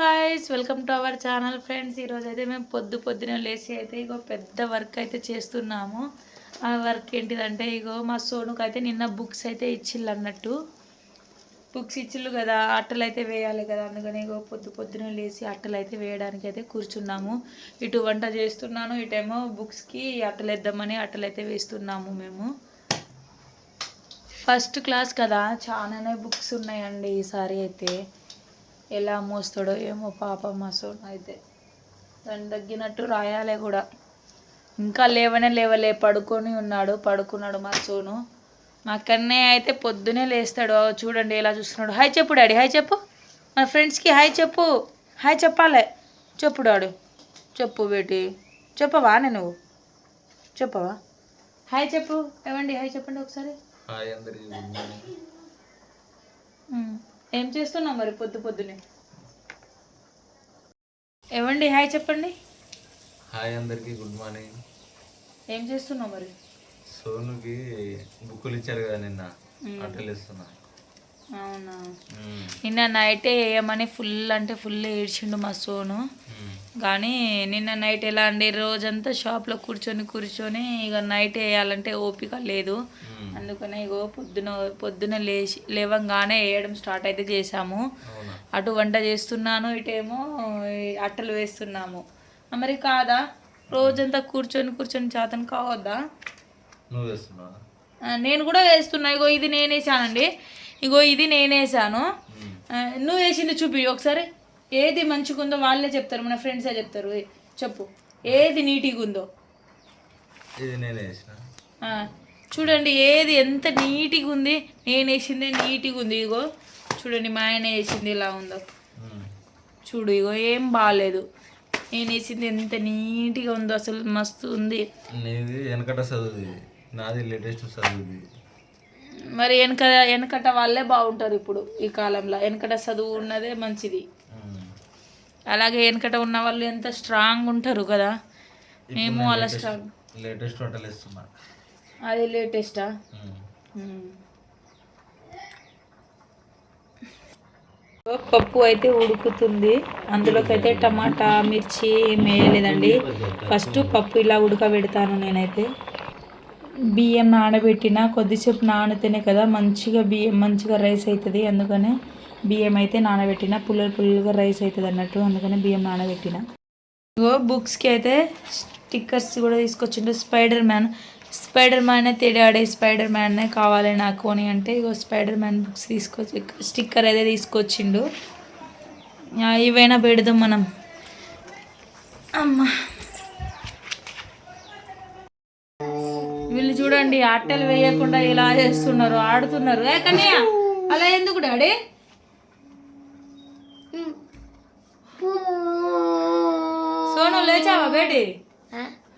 Voice welcome to our channel friends ఈరోజు అయితే మేము పొద్దు పొద్దున లేచి అయితే ఇగో పెద్ద వర్క్ అయితే చేస్తున్నాము. ఆ వర్క్ ఏంటిదంటే ఇగో మా సోనుకు అయితే నిన్న బుక్స్ అయితే ఇచ్చిళ్ళు అన్నట్టు. బుక్స్ ఇచ్చిళ్ళు కదా అట్టలు అయితే వేయాలి కదా అందుకని ఇగో పొద్దు పొద్దున లేచి అట్టలు అయితే వేయడానికి అయితే కూర్చున్నాము. ఇటు వంట చేస్తున్నాను ఇటేమో బుక్స్కి అట్టలు వేద్దామని అట్టలు అయితే వేస్తున్నాము మేము. ఫస్ట్ క్లాస్ కదా చాలానే బుక్స్ ఉన్నాయండి ఈసారి అయితే. ఎలా మోస్తాడో ఏమో పాప మా సోను. అయితే దాన్ని తగ్గినట్టు రాయాలి కూడా. ఇంకా లేవనే లేవలే పడుకొని ఉన్నాడు పడుకున్నాడు మా సోను. మా కన్నయ్య అయితే పొద్దునే లేస్తాడు. చూడండి ఎలా చూస్తున్నాడు. హాయ్ చెప్పు డాడీ హాయ్ చెప్పు. మా ఫ్రెండ్స్కి హాయ్ చెప్పు. హాయ్ చెప్పాలి. చెప్పు డాడు. చెప్పు బేటి. చెప్పవా నువ్వు? చెప్పవా? హాయ్ చెప్పు. ఏమండి? హాయ్ చెప్పండి ఒకసారి. హాయ్ అందరికి. ఏం చేస్తున్నావు మరి పొద్దు పొద్దునే? ఏమండి హాయ్ చెప్పండి. హాయ్ అందరికి గుడ్ మార్నింగ్. ఏం చేస్తున్నావు మరి? సోనుకి బుక్కులు ఇచ్చారు కదా నిన్న అట్టలు ఇస్తున్నా అవునా. నిన్న నైటే వేయమని ఫుల్ అంటే ఫుల్ ఏడ్చిండు మా సోను. కానీ నిన్న నైట్ ఎలా అండి? రోజంతా షాప్లో కూర్చొని కూర్చొని ఇక నైట్ వేయాలంటే ఓపిక లేదు. అందుకనే ఇగో పొద్దున పొద్దున లేచి లేవంగానే వేయడం స్టార్ట్ అయితే చేసాము అటు వంట చేస్తున్నాను ఇటేమో అట్టలు వేస్తున్నాము. మరి కాదా? రోజంతా కూర్చొని కూర్చొని చేతను కావద్దా? నేను కూడా వేస్తున్నా. ఇగో ఇది నేనేసానండి. ఇగో ఇది నేనేసాను. నువ్వు వేసింది చూపి. ఒకసారి ఏది మంచిగా ఉందో వాళ్ళే చెప్తారు. మన ఫ్రెండ్సే చెప్తారు. చెప్పు. ఏది నీట్గా ఉందో ఇది నేనే చూడండి ఏది ఎంత నీట్గా ఉంది. నేను వేసిందే నీట్గా ఉంది ఇగో. చూడండి మా ఆయన వేసింది ఇలా ఉందో. చూడు ఇగో ఏం బాగాలేదు నేను వేసింది ఎంత నీట్గా ఉందో అసలు మస్తు ఉంది. నీది వెనకట చదువుది. నాది లేటెస్ట్ చదువుది. మరి వెనక వెనకట వాళ్ళే బాగుంటారు ఇప్పుడు ఈ కాలంలో. వెనకట చదువు ఉన్నదే మంచిది. అలాగే వెనకట ఉన్న వాళ్ళు ఎంత స్ట్రాంగ్ ఉంటారు కదా. మేము అలా స్ట్రాంగ్ లేటెస్ట్ వంటలు అది లేటెస్టా? పప్పు అయితే ఉడుకుతుంది. అందులోకి అయితే టమాటా మిర్చి ఏం వేయలేదండి. ఫస్ట్ పప్పు ఇలా ఉడకబెడతాను నేనైతే. బియ్యం నానబెట్టిన కొద్దిసేపు నానితేనే కదా మంచిగా బియ్యం మంచిగా రైస్ అవుతుంది అందుకనే బియ్యం అయితే నానబెట్టిన. పుల్లలు పుల్లలుగా రైస్ అవుతుంది అన్నట్టు అందుకనే బియ్యం నానబెట్టిన. ఇగో బుక్స్కి అయితే స్టిక్కర్స్ కూడా తీసుకొచ్చిండు స్పైడర్ మ్యాన్. స్పైడర్ మ్యాన్ తేడాడే స్పైడర్ మ్యాన్నే కావాలి నాకు అని అంటే ఇగో స్పైడర్ మ్యాన్ బుక్స్ తీసుకొచ్చి స్టిక్కర్ అయితే తీసుకొచ్చిండు. ఇవైనా పెడదాం మనం. అమ్మా. వీళ్ళు చూడండి ఆటలు వేయకుండా ఇలా చేస్తున్నారు ఆడుతున్నారు. అలా ఎందుకు డాడీ? సోను లేచావా బేటి?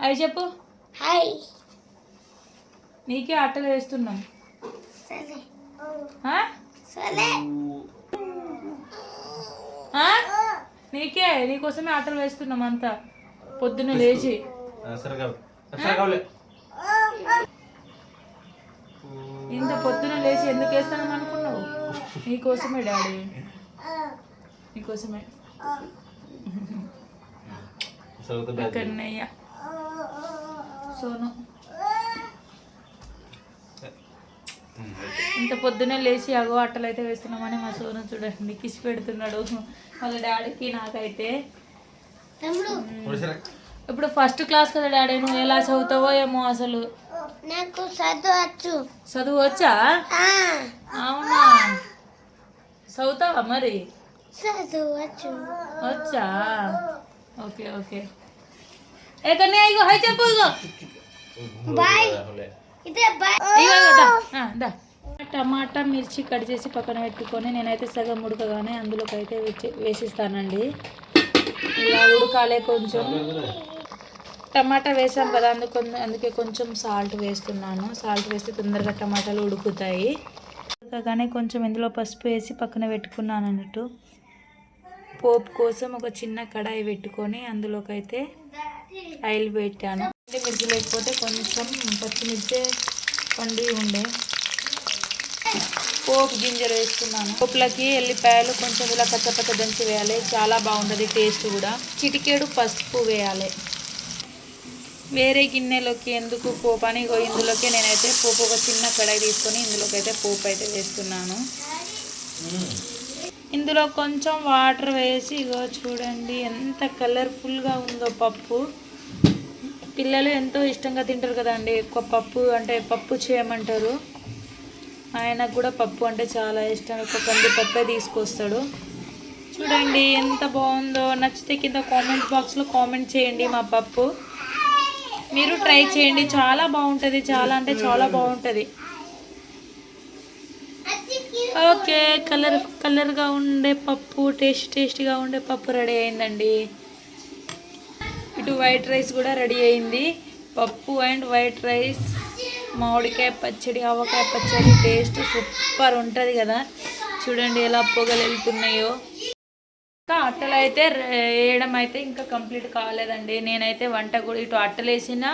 అవి చెప్పు. హాయ్. నీకే అట్టలు వేస్తున్నాం? నీకే నీకోసమే అట్టలు వేస్తున్నాం అంతా. పొద్దున్న లేచి. ఆ, సరే కావు సరే కావులే. ఇంత పొద్దున లేచి ఎందుకు వేస్తాను అనుకున్నావు? నీకోసమే డాడీ. నీకోసమే. కన్నయ్య సోను. ఇంత పొద్దునే లేచి అగో అట్టలు అయితే వేస్తున్నామని మా సోను చూడండి కిసి పెడుతున్నాడు. వాళ్ళ డాడీకి నాకైతే. ఇప్పుడు ఫస్ట్ క్లాస్ కదా డాడీ నువ్వు ఎలా చదువుతావో ఏమో అసలు. నాకు చదవచ్చు. చదువు వచ్చా అవునా? చదువుతావా మరి? చదవచ్చు. వచ్చా? Okay okay. ఏ కన్నయ్య ఇగో హై చెప్పు ఇగో. బాయ్. టమాటా మిర్చి కట్ చేసి పక్కన పెట్టుకొని నేనైతే సగం ఉడకగానే అందులోకి అయితే వేసి- వేసిస్తానండి. ఇలా ఉడకాలే కొంచెం. టమాటా వేసాం కదా అందుకు అందుకే కొంచెం సాల్ట్ వేస్తున్నాను. సాల్ట్ వేస్తే తొందరగా టమాటాలు ఉడుకుతాయి. ఉడకగానే కొంచెం ఇందులో పసుపు వేసి పక్కన పెట్టుకున్నాను అన్నట్టు. పోపు కోసం ఒక చిన్న కడాయి పెట్టుకొని అందులోకి అయితే ఆయిల్ పెట్టాను. మిర్చి లేకపోతే కొంచెం పచ్చిమిర్చి పండి ఉండే. పోపు గింజలు వేసుకున్నాను పోపులకి ఎల్లిపాయలు కొంచెం ఇలా కచ్చపచ్చ దంచి వేయాలి. చాలా బాగుంటుంది టేస్ట్ కూడా. చిటికేడు పసుపు వేయాలి. వేరే గిన్నెలోకి ఎందుకు పోపు అని ఇగో ఇందులోకి నేనైతే పోపు ఒక చిన్న కడాయి తీసుకొని ఇందులోకి అయితే పోపు అయితే వేస్తున్నాను. ఇందులో కొంచెం వాటర్ వేసి ఇగో చూడండి ఎంత కలర్ఫుల్గా ఉందో పప్పు. పిల్లలు ఎంతో ఇష్టంగా తింటారు కదండి. ఎక్కువ పప్పు అంటే పప్పు చేయమంటారు. ఆయనకు కూడా పప్పు అంటే చాలా ఇష్టం. ఎక్కువ కందిపప్పే తీసుకొస్తాడు. చూడండి ఎంత బాగుందో. నచ్చితే కింద కామెంట్ బాక్స్లో కామెంట్ చేయండి మా పప్పు. మీరు ట్రై చేయండి. చాలా బాగుంటుంది. చాలా అంటే చాలా బాగుంటుంది. ఓకే. కలర్ కలర్గా ఉండే పప్పు టేస్ట్ టేస్టీగా ఉండే పప్పు రెడీ అయిందండి. ఇటు వైట్ రైస్ కూడా రెడీ అయింది. పప్పు అండ్ వైట్ రైస్ మామిడికాయ పచ్చడి ఆవకాయ పచ్చడి టేస్ట్ సూపర్ ఉంటుంది కదా. చూడండి ఎలా పొగలు వెళ్తున్నాయో. ఇంకా అట్టలు అయితే వేయడం అయితే ఇంకా కంప్లీట్ కాలేదండి. నేనైతే వంట కూడా ఇటు అట్టలు వేసిన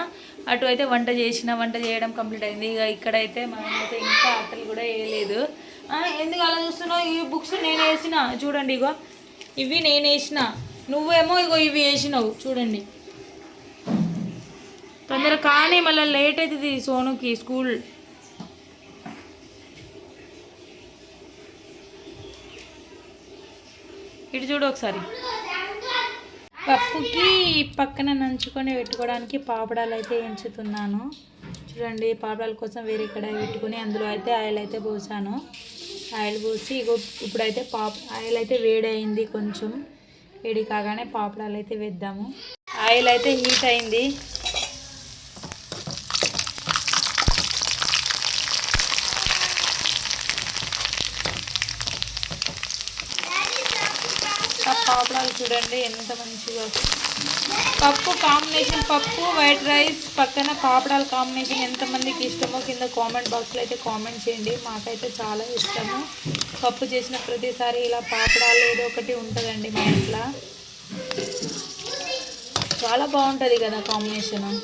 అటు అయితే వంట చేసిన వంట చేయడం కంప్లీట్ అయింది. ఇక ఇక్కడైతే మనమైతే ఇంకా అట్టలు కూడా వేయలేదు. ఎందుకు అలా చూస్తున్నావు? ఈ బుక్స్ నేను వేసిన. చూడండి ఇగో. ఇవి నేను వేసిన. నువ్వేమో ఇగో ఇవి వేసినావు. చూడండి. తొందర కానీ మళ్ళీ లేట్ అవుతుంది సోనుకి స్కూల్ ఇటు చూడు ఒకసారి. పప్పుకి పక్కన నంచుకొని పెట్టుకోవడానికి పాపడాలు అయితే ఎంచుతున్నాను. చూడండి పాపడాల కోసం వేరే కడాయి పెట్టుకొని అందులో అయితే ఆయిల్ అయితే పోసాను. ఆయిల్ పోసి ఇగో ఇప్పుడైతే పాప ఆయిల్ అయితే వేడైంది కొంచెం. వేడి కాగానే పాపడాలు అయితే వేద్దాము. ఆయిల్ అయితే హీట్ అయింది ఆ పాపడాలు చూడండి ఎంత మంచిగా. పప్పు కాంబినేషన్ పప్పు వైట్ రైస్ పక్కన పాపడాల కాంబినేషన్ ఎంతమందికి ఇష్టమో కింద కామెంట్ బాక్స్లో అయితే కామెంట్ చేయండి. మాకైతే చాలా ఇష్టము. పప్పు చేసిన ప్రతిసారి ఇలా పాపడాలు ఏదో ఒకటి ఉంటుందండి మా ఇంట్లో. చాలా బాగుంటుంది కదా కాంబినేషన్.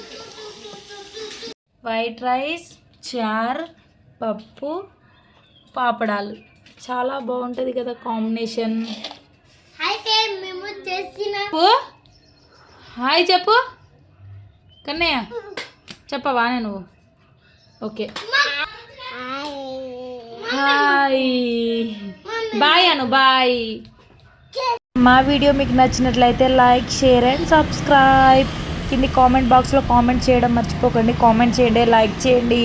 వైట్ రైస్ చార్ పప్పు పాపడాలు. చాలా బాగుంటుంది కదా కాంబినేషన్ అయితే మేము చేసిన చెప్పు హాయ్ చెప్పు. కన్నయ్య చెప్పవానే నువ్వు. ఓకే. హాయ్. బాయ్ అను బాయ్. మా వీడియో మీకు నచ్చినట్లయితే లైక్ షేర్ అండ్ సబ్స్క్రైబ్. కింది కామెంట్ బాక్స్లో కామెంట్ చేయడం మర్చిపోకండి. కామెంట్ చేయండి లైక్ చేయండి.